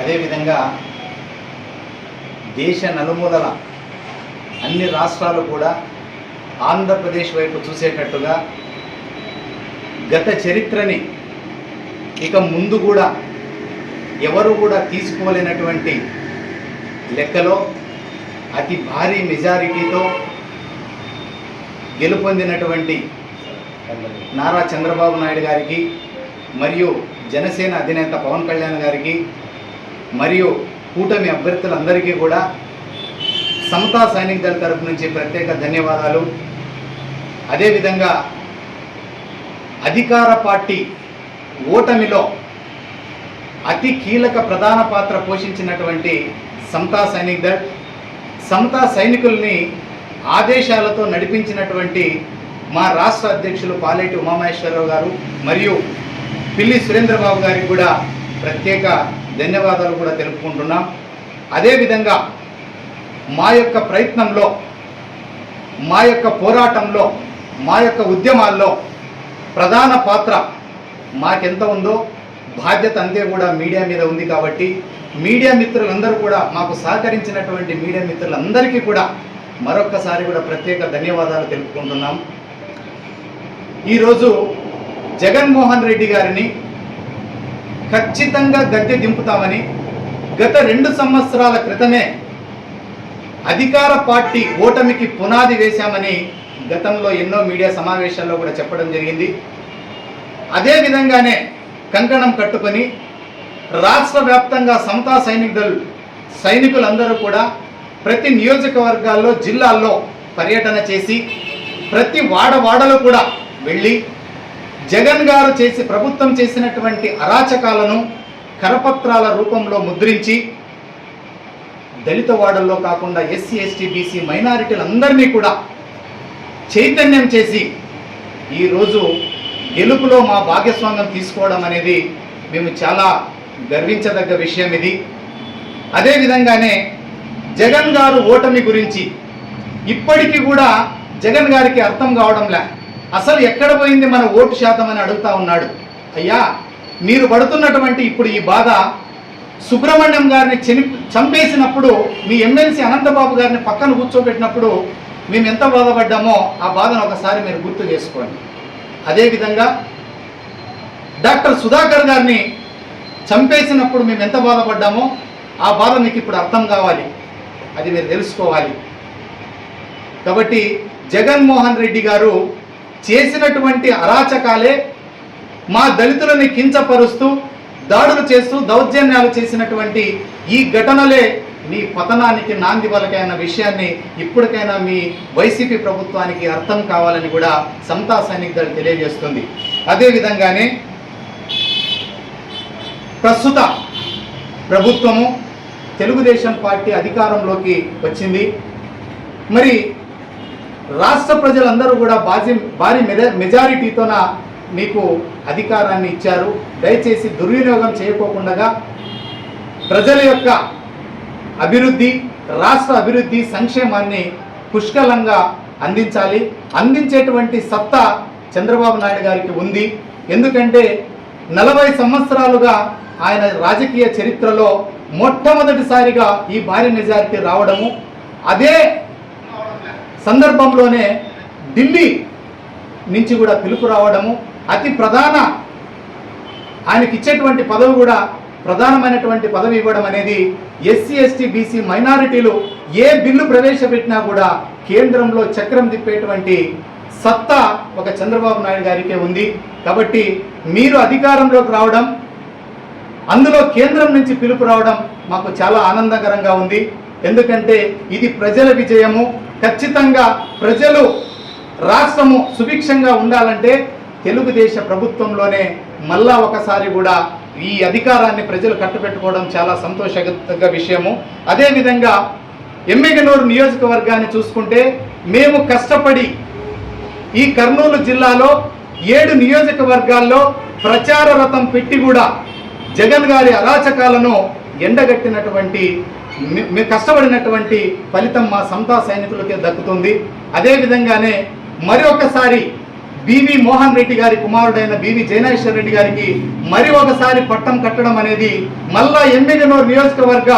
అదేవిధంగా దేశ నలుమూలల అన్ని రాష్ట్రాలు కూడా ఆంధ్రప్రదేశ్ వైపు చూసేటట్టుగా గత చరిత్రని ఇక ముందు కూడా ఎవరు కూడా తీసుకోలేనటువంటి లెక్కలో అతి భారీ మెజారిటీతో గెలుపొందినటువంటి నారా చంద్రబాబు నాయుడు గారికి మరియు జనసేన అధినేత పవన్ కళ్యాణ్ గారికి మరియు కూటమి అభ్యర్థులందరికీ కూడా సమతా సైనిక్ దళ తరపు నుంచి ప్రత్యేక ధన్యవాదాలు. అదేవిధంగా అధికార పార్టీ ఓటమిలో అతి కీలక ప్రధాన పాత్ర పోషించినటువంటి సమతా సైనిక్ దళ్ సమతా సైనికుల్ని ఆదేశాలతో నడిపించినటువంటి మా రాష్ట్ర అధ్యక్షులు పాలేటి ఉమామహేశ్వరరావు గారు మరియు పిల్లి సురేంద్రబాబు గారికి కూడా ప్రత్యేక ధన్యవాదాలు కూడా తెలుపుకుంటున్నాం. అదేవిధంగా మా యొక్క ప్రయత్నంలో మా యొక్క పోరాటంలో మా యొక్క ఉద్యమాల్లో ప్రధాన పాత్ర మాకెంత ఉందో బాధ్యత అంతే కూడా మీడియా మీద ఉంది కాబట్టి మీడియా మిత్రులందరూ కూడా మాకు సహకరించినటువంటి మీడియా మిత్రులందరికీ కూడా మరొక్కసారి కూడా ప్రత్యేక ధన్యవాదాలు తెలుపుకుంటున్నాం. ఈరోజు జగన్మోహన్ రెడ్డి గారిని ఖచ్చితంగా గద్దె దింపుతామని గత రెండు సంవత్సరాల క్రితమే అధికార పార్టీ ఓటమికి పునాది వేశామని గతంలో ఎన్నో మీడియా సమావేశాల్లో కూడా చెప్పడం జరిగింది. అదే విధంగానే కంకణం కట్టుకొని రాష్ట్ర వ్యాప్తంగా సమతా సైనికులు సైనికులందరూ కూడా ప్రతి నియోజకవర్గాల్లో జిల్లాల్లో పర్యటన చేసి ప్రతి వాడవాడలో కూడా వెళ్ళి జగన్ గారు చేసి ప్రభుత్వం చేసినటువంటి అరాచకాలను కరపత్రాల రూపంలో ముద్రించి దళిత వాడల్లో కాకుండా ఎస్సీ ఎస్టీ బీసీ మైనారిటీలందరినీ కూడా చైతన్యం చేసి ఈరోజు గెలుపులో మా భాగస్వామ్యం తీసుకోవడం అనేది మేము చాలా గర్వించదగ్గ విషయం ఇది. అదేవిధంగానే జగన్ గారు ఓటమి గురించి ఇప్పటికీ కూడా జగన్ గారికి అర్థం కావడంలే. అసలు ఎక్కడ పోయింది మన ఓటు శాతం అని అడుగుతా ఉన్నాడు. అయ్యా మీరు పడుతున్నటువంటి ఇప్పుడు ఈ బాధ సుబ్రహ్మణ్యం గారిని చని చంపేసినప్పుడు మీ ఎమ్మెల్సీ అనంతబాబు గారిని పక్కన కూర్చోబెట్టినప్పుడు మేము ఎంత బాధపడ్డామో ఆ బాధను ఒకసారి మీరు గుర్తు చేసుకోండి. అదేవిధంగా డాక్టర్ సుధాకర్ గారిని చంపేసినప్పుడు మేము ఎంత బాధపడ్డామో ఆ బాధ మీకు ఇప్పుడు అర్థం కావాలి. అది మీరు తెలుసుకోవాలి. కాబట్టి జగన్మోహన్ రెడ్డి గారు చేసినటువంటి అరాచకాలే మా దళితులని కించపరుస్తూ దాడులు చేస్తూ దౌర్జన్యాలు చేసినటువంటి ఈ ఘటనలే మీ పతనానికి నాంది పలకైన విషయాన్ని ఇప్పటికైనా మీ వైసీపీ ప్రభుత్వానికి అర్థం కావాలని కూడా సమతా సైనిక్ దళ తెలియజేస్తుంది. అదేవిధంగానే ప్రస్తుత ప్రభుత్వము తెలుగుదేశం పార్టీ అధికారంలోకి వచ్చింది. మరి రాష్ట్ర ప్రజలందరూ కూడా బాజీ భారీ మెజా మెజారిటీతోన మీకు అధికారాన్ని ఇచ్చారు. దయచేసి దుర్వినియోగం చేయకోకుండా ప్రజల యొక్క అభివృద్ధి రాష్ట్ర అభివృద్ధి సంక్షేమాన్ని పుష్కలంగా అందించాలి. అందించేటువంటి సత్తా చంద్రబాబు నాయుడు గారికి ఉంది. ఎందుకంటే నలభై సంవత్సరాలుగా ఆయన రాజకీయ చరిత్రలో మొట్టమొదటిసారిగా ఈ భారీ మెజారిటీ రావడము. అదే సందర్భంలోనే ఢిల్లీ నుంచి కూడా పిలుపు రావడము అతి ప్రధాన ఆయనకి ఇచ్చేటువంటి పదవి కూడా ప్రధానమైనటువంటి పదవి ఇవ్వడం అనేది ఎస్సీ ఎస్టీ బీసీ మైనారిటీలు ఏ బిల్లు ప్రవేశపెట్టినా కూడా కేంద్రంలో చక్రం తిప్పేటువంటి సత్తా ఒక చంద్రబాబు నాయుడు గారికే ఉంది. కాబట్టి మీరు అధికారంలోకి రావడం అందులో కేంద్రం నుంచి పిలుపు రావడం మాకు చాలా ఆనందకరంగా ఉంది. ఎందుకంటే ఇది ప్రజల విజయము. ఖచ్చితంగా ప్రజలు రాష్ట్రము సుభిక్షంగా ఉండాలంటే తెలుగుదేశ ప్రభుత్వంలోనే మళ్ళా ఒకసారి కూడా ఈ అధికారాన్ని ప్రజలు కట్టబెట్టుకోవడం చాలా సంతోషదగ్గ విషయము. అదేవిధంగా ఎమ్మెగనూరు నియోజకవర్గాన్ని చూసుకుంటే మేము కష్టపడి ఈ కర్నూలు జిల్లాలో ఏడు నియోజకవర్గాల్లో ప్రచార రథం పెట్టి కూడా జగన్ గారి అరాచకాలను ఎండగట్టినటువంటి మేము కష్టపడినటువంటి ఫలితం మా సంతా సైనికులకే దక్కుతుంది. అదేవిధంగానే మరొకసారి బివి మోహన్ రెడ్డి గారి కుమారుడైన బివి జయనేశ్వర్ రెడ్డి గారికి మరి ఒకసారి పట్టం కట్టడం అనేది మళ్ళా ఎమ్మెల్యేనూరు నియోజకవర్గ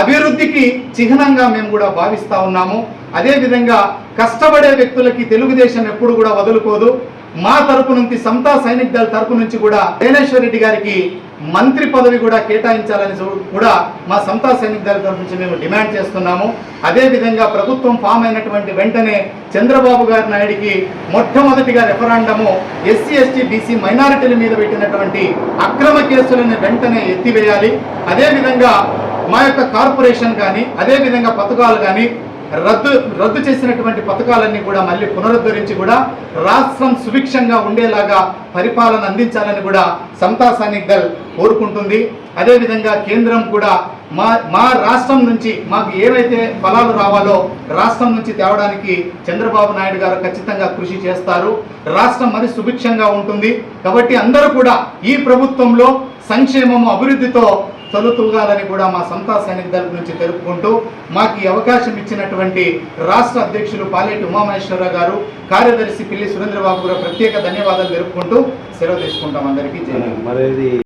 అభివృద్ధికి చిహ్నంగా మేము కూడా భావిస్తా ఉన్నాము. అదేవిధంగా కష్టపడే వ్యక్తులకి తెలుగుదేశం ఎప్పుడు కూడా వదులుకోదు. మా తరపు నుంచి సమతా సైనిక్ దళ తరపు నుంచి కూడా భువనేశ్వర్ రెడ్డి గారికి మంత్రి పదవి కూడా కేటాయించాలని కూడా మా సమతా సైనిక్ దళ తరపు నుంచి మేము డిమాండ్ చేస్తున్నాము. అదేవిధంగా ప్రభుత్వం ఫామ్ అయినటువంటి వెంటనే చంద్రబాబు గారి నాయుడికి మొట్టమొదటిగా రెఫరాండము ఎస్సీ ఎస్టీ బీసీ మైనారిటీల మీద పెట్టినటువంటి అక్రమ కేసులను వెంటనే ఎత్తివేయాలి. అదేవిధంగా మా యొక్క కార్పొరేషన్ కానీ అదేవిధంగా పథకాలు కానీ రద్దు రద్దు చేసినటువంటి పథకాలన్నీ కూడా మళ్ళీ పునరుద్ధరించి కూడా రాష్ట్రం సుభిక్షంగా ఉండేలాగా పరిపాలన అందించాలని కూడా సమతా సైనిక్ దళ్ కోరుకుంటుంది. అదేవిధంగా కేంద్రం కూడా మా మా రాష్ట్రం నుంచి మాకు ఏవైతే ఫలాలు రావాలో రాష్ట్రం నుంచి తేవడానికి చంద్రబాబు నాయుడు గారు ఖచ్చితంగా కృషి చేస్తారు. రాష్ట్రం మరి సుభిక్షంగా ఉంటుంది. కాబట్టి అందరూ కూడా ఈ ప్రభుత్వంలో సంక్షేమము అభివృద్ధితో తొలుతూగాలని కూడా మా సంతా సైనిక దళం నుంచి తెలుపుకుంటూ మాకు ఈ అవకాశం ఇచ్చినటువంటి రాష్ట్ర అధ్యక్షులు పాలేటి ఉమామహేశ్వరరావు గారు కార్యదర్శి పిల్లి సురేంద్రబాబు గారు ప్రత్యేక ధన్యవాదాలు తెలుపుకుంటూ సెలవు తీసుకుంటాం అందరికీ. మరి